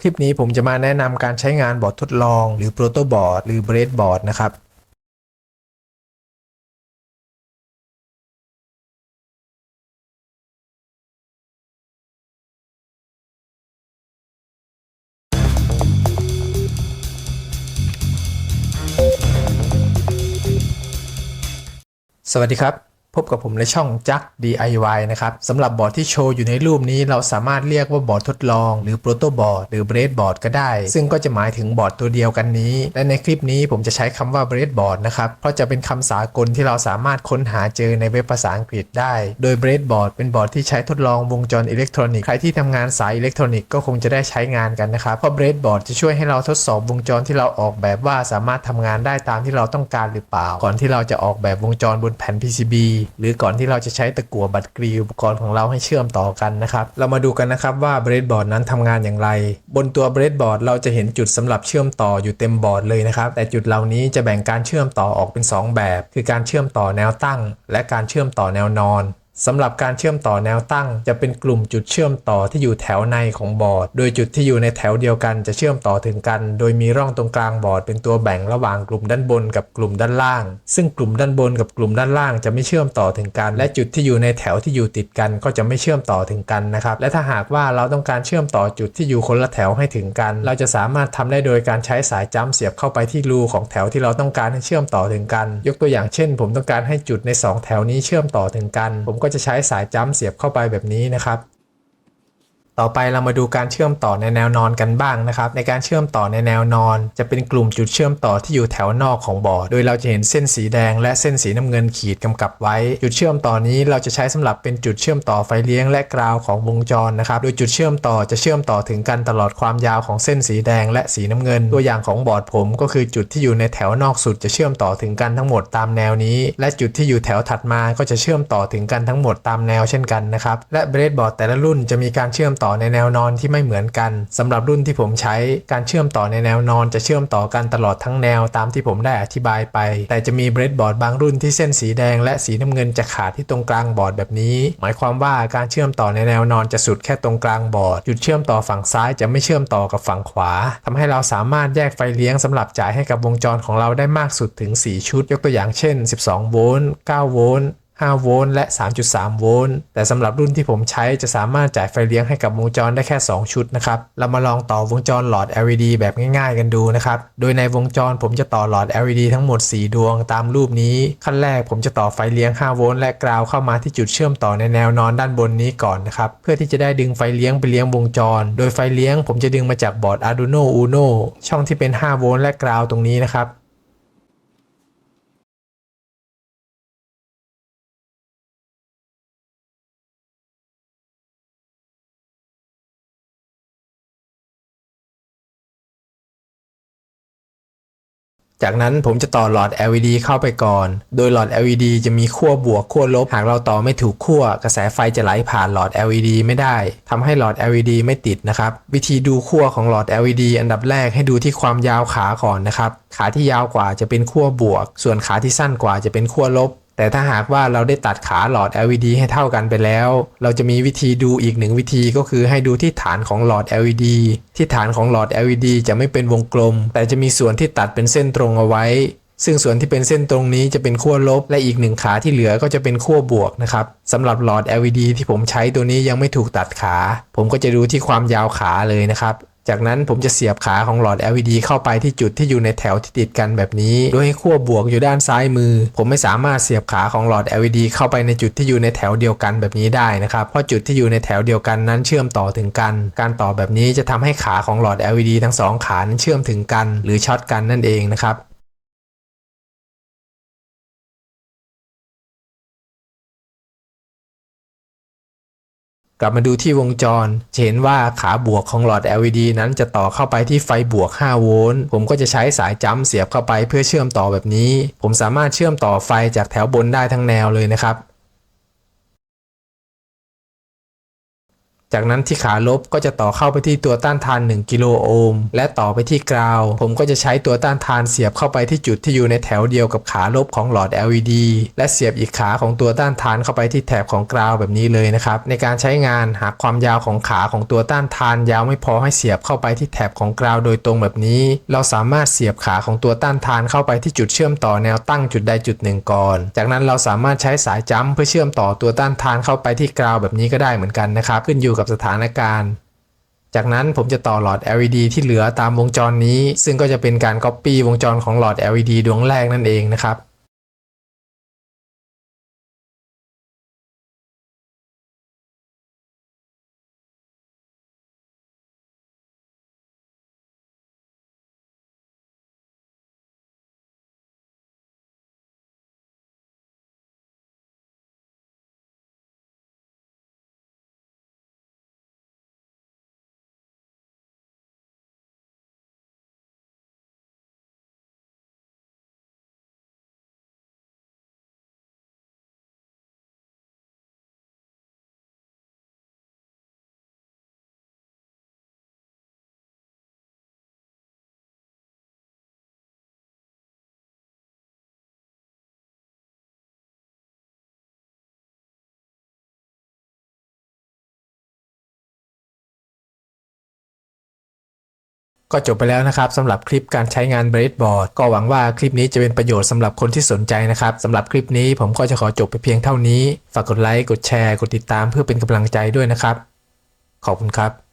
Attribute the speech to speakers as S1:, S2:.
S1: คลิปนี้ผมจะมาแนะนำการใช้งานบอร์ดทดลอง หรือโปรโตบอร์ดหรือเบรดบอร์ดนะครับสวัสดีครับ พบกับผมในช่องจัก DIY นะครับสำหรับบอร์ดที่โชว์อยู่ในรูปนี้เราสามารถเรียกว่าบอร์ดทดลอง หรือโปรโตบอร์ดหรือเบรดบอร์ดก็ได้ ซึ่งก็จะหมายถึงบอร์ดตัวเดียวกันนี้ และในคลิปนี้ผมจะใช้คำว่าเบรดบอร์ดนะครับเพราะจะเป็นคำสากลที่เราสามารถค้นหาเจอในเว็บภาษาอังกฤษได้ โดยเบรดบอร์ดเป็นบอร์ดที่ใช้ทดลองวงจรอิเล็กทรอนิกส์ใครที่ทำงานสายอิเล็กทรอนิกส์ก็คงจะได้ใช้งานกันนะครับเพราะเบรดบอร์ดจะช่วยให้เราทดสอบวงจรที่เราออกแบบว่าสามารถทำงานได้ตามที่เราต้องการหรือเปล่า ก่อนที่เราจะออกแบบวงจรบนแผ่น PCB หรือก่อนที่เราจะใช้ตะกั่วบัตรกรีอุปกรณ์ของเราให้เชื่อมต่อกันนะครับ เรามาดูกันนะครับว่าเบรดบอร์ดนั้นทำงานอย่างไร บนตัวเบรดบอร์ดเราจะเห็นจุดสำหรับเชื่อมต่ออยู่เต็มบอร์ดเลยนะครับ แต่จุดเหล่านี้จะแบ่งการเชื่อมต่อออกเป็น 2 แบบ คือการเชื่อมต่อแนวตั้ง และการเชื่อมต่อแนวนอน สำหรับการเชื่อมต่อแนวตั้ง จะเป็นกลุ่มจุดเชื่อมต่อที่อยู่แถวในของบอร์ด โดยจุดที่อยู่ในแถวเดียวกันจะเชื่อมต่อถึงกัน โดยมีร่องตรงกลางบอร์ดเป็นตัวแบ่งระหว่างกลุ่มด้านบนกับกลุ่มด้านล่าง ซึ่งกลุ่มด้านบนกับกลุ่มด้านล่างจะไม่เชื่อมต่อถึงกัน และจุดที่อยู่ในแถวที่อยู่ติดกันก็จะไม่เชื่อมต่อถึงกันนะครับ และถ้าหากว่าเราต้องการเชื่อมต่อจุดที่อยู่คนละแถวให้ถึงกัน เราจะสามารถทำได้โดยการใช้สายจ้ำเสียบเข้าไปที่รูของแถวที่เราต้องการให้เชื่อมต่อถึงกัน ยกตัวอย่างเช่น ผมต้องการให้จุดในสองแถวนี้เชื่อมต่อถึงกัน ผมก็็จะใช้สายจ้ำเสียบเข้าไปแบบนี้นะครับ ต่อไปเรามาดูการเชื่อมต่อในแนวนอนกันบ้างนะครับ ในการเชื่อมต่อในแนวนอน จะเป็นกลุ่มจุดเชื่อมต่อที่อยู่แถวนอกของบอร์ดโดยเราจะเห็นเส้นสีแดง และเส้นสีน้ำเงินขีดกำกับไว้ จุดเชื่อมต่อนี้เราจะใช้สำหรับเป็นจุดเชื่อมต่อไฟเลี้ยงและกราวของวงจรนะครับ โดยจุดเชื่อมต่อจะเชื่อมต่อถึงกันตลอดความยาวของเส้นสีแดง และสีน้ำเงิน ตัวอย่างของบอร์ดผม ก็คือจุดที่อยู่ในแถวนอกสุดจะเชื่อมต่อถึงกันทั้งหมดตามแนวนี้ และจุดที่อยู่แถวถัดมาก็จะเชื่อมต่อถึงกันทั้งหมดตามแนวเช่นกันนะครับและเบรดบอร์ดแต่ละรุ่นจะมีการเชื่อมต่อในแนวนอนที่ไม่เหมือนกันสำหรับรุ่นที่ผมใช้การเชื่อมต่อในแนวนอนจะเชื่อมต่อกันตลอดทั้งแนวตามที่ผมได้อธิบายไป แต่จะมีเบรดบอร์ดบางรุ่นที่เส้นสีแดง และสีน้ำเงินจะขาดที่ตรงกลางบอร์ดแบบนี้ หมายความว่าการเชื่อมต่อในแนวนอนจะสุดแค่ตรงกลางบอร์ดจุดเชื่อมต่อฝั่งซ้ายจะไม่เชื่อมต่อกับฝั่งขวาทำให้เราสามารถแยกไฟเลี้ยงสำหรับจ่ายให้กับวงจรของเราได้มากสุดถึง 4 ชุด ยกตัวอย่างเช่น 12 โวลต์ 9 โวลต์ 5 โวลต์และ 3.3 โวลต์ แต่สำหรับรุ่นที่ผมใช้จะสามารถจ่ายไฟเลี้ยงให้กับวงจรได้แค่ 2 ชุดนะครับ เรามาลองต่อวงจรหลอด LED แบบง่ายๆกันดูนะครับ โดยในวงจรผมจะต่อหลอด LED ทั้งหมด 4 ดวงตามรูปนี้ ขั้นแรกผมจะต่อไฟเลี้ยง 5 โวลต์และกราวเข้ามาที่จุดเชื่อมต่อในแนวนอนด้านบนนี้ก่อนนะครับ เพื่อที่จะได้ดึงไฟเลี้ยงไปเลี้ยงวงจร โดยไฟเลี้ยงผมจะดึงมาจากบอร์ด Arduino Uno ช่องที่เป็น 5 โวลต์และกราวตรงนี้นะครับ จากนั้นผมจะต่อหลอด LED เข้าไปก่อน โดยหลอด LED จะมีขั้วบวกขั้วลบ หากเราต่อไม่ถูกขั้วกระแสไฟจะไหลผ่านหลอด LED ไม่ได้ทำให้หลอด LED ไม่ติดนะครับ วิธีดูขั้วของหลอด LED อันดับแรกให้ดูที่ความยาวขาก่อนนะครับ ขาที่ยาวกว่าจะเป็นขั้วบวก ส่วนขาที่สั้นกว่าจะเป็นขั้วลบ แต่ถ้าหากว่าเราได้ตัดขาหลอด LED ให้เท่ากันไปแล้ว เราจะมีวิธีดูอีกหนึ่งวิธีก็คือให้ดูที่ฐานของหลอด LED ที่ฐานของหลอด LED จะไม่เป็นวงกลม แต่จะมีส่วนที่ตัดเป็นเส้นตรงเอาไว้ ซึ่งส่วนที่เป็นเส้นตรงนี้จะเป็นขั้วลบ และอีกหนึ่งขาที่เหลือก็จะเป็นขั้วบวกนะครับสำหรับหลอด LED ที่ผมใช้ตัวนี้ยังไม่ถูกตัดขา ผมก็จะดูที่ความยาวขาเลยนะครับ จากนั้นผมจะเสียบขาของหลอด LED เข้าไปที่จุดที่อยู่ในแถวที่ติดกันแบบนี้ โดยให้ขั้วบวกอยู่ด้านซ้ายมือ ผมไม่สามารถเสียบขาของหลอด LED เข้าไปในจุดที่อยู่ในแถวเดียวกันแบบนี้ได้นะครับ เพราะจุดที่อยู่ในแถวเดียวกันนั้นเชื่อมต่อถึงกัน การต่อแบบนี้จะทำให้ขาของหลอด LED ทั้งสองขานั้นเชื่อมถึงกัน หรือช็อตกันนั่นเองนะครับ กลับมาดูที่วงจรจะเห็นว่าขาบวกของหลอด LED นั้นจะต่อเข้าไปที่ไฟบวก 5 โวลต์ ผมก็จะใช้สายจัมเสียบเข้าไปเพื่อเชื่อมต่อแบบนี้ ผมสามารถเชื่อมต่อไฟจากแถวบนได้ทั้งแนวเลยนะครับ จากนั้นที่ขาลบก็จะต่อเข้าไปที่ตัวต้านทาน 1 กิโลโอห์มและต่อไปที่กราว ผมก็จะใช้ตัวต้านทานเสียบเข้าไปที่จุดที่อยู่ในแถวเดียวกับขาลบของหลอด LED และเสียบอีกขาของตัวต้านทานเข้าไปที่แถบของกราวแบบนี้เลยนะครับในการใช้งานหากความยาวของขาของตัวต้านทาน ยาวไม่พอให้เสียบเข้าไปที่แถบของกราวโดยตรงแบบนี้ เราสามารถเสียบขาของตัวต้านทานเข้าไปที่จุดเชื่อมต่อแนวตั้งจุดใดจุดหนึ่งก่อน จากนั้นเราสามารถใช้สายจัมเพื่อเชื่อมต่อตัวต้านทานเข้าไปที่กราวแบบนี้ก็ได้เหมือนกันนะครับขึ้นอยู่กับสถานการณ์ จากนั้นผมจะต่อหลอด LED ที่เหลือตามวงจรนี้ ซึ่งก็จะเป็นการ Copy วงจรของหลอด LED ดวงแรกนั่นเองนะครับ ก็จบไปแล้วนะครับสำหรับคลิปการใช้งาน Breadboard ก็หวังว่าคลิปนี้จะเป็นประโยชน์สำหรับคนที่สนใจนะครับสำหรับคลิปนี้ผมก็จะขอจบไปเพียงเท่านี้ ฝากกดไลค์ กดแชร์ กดติดตามเพื่อเป็นกำลังใจด้วยนะครับ ขอบคุณครับ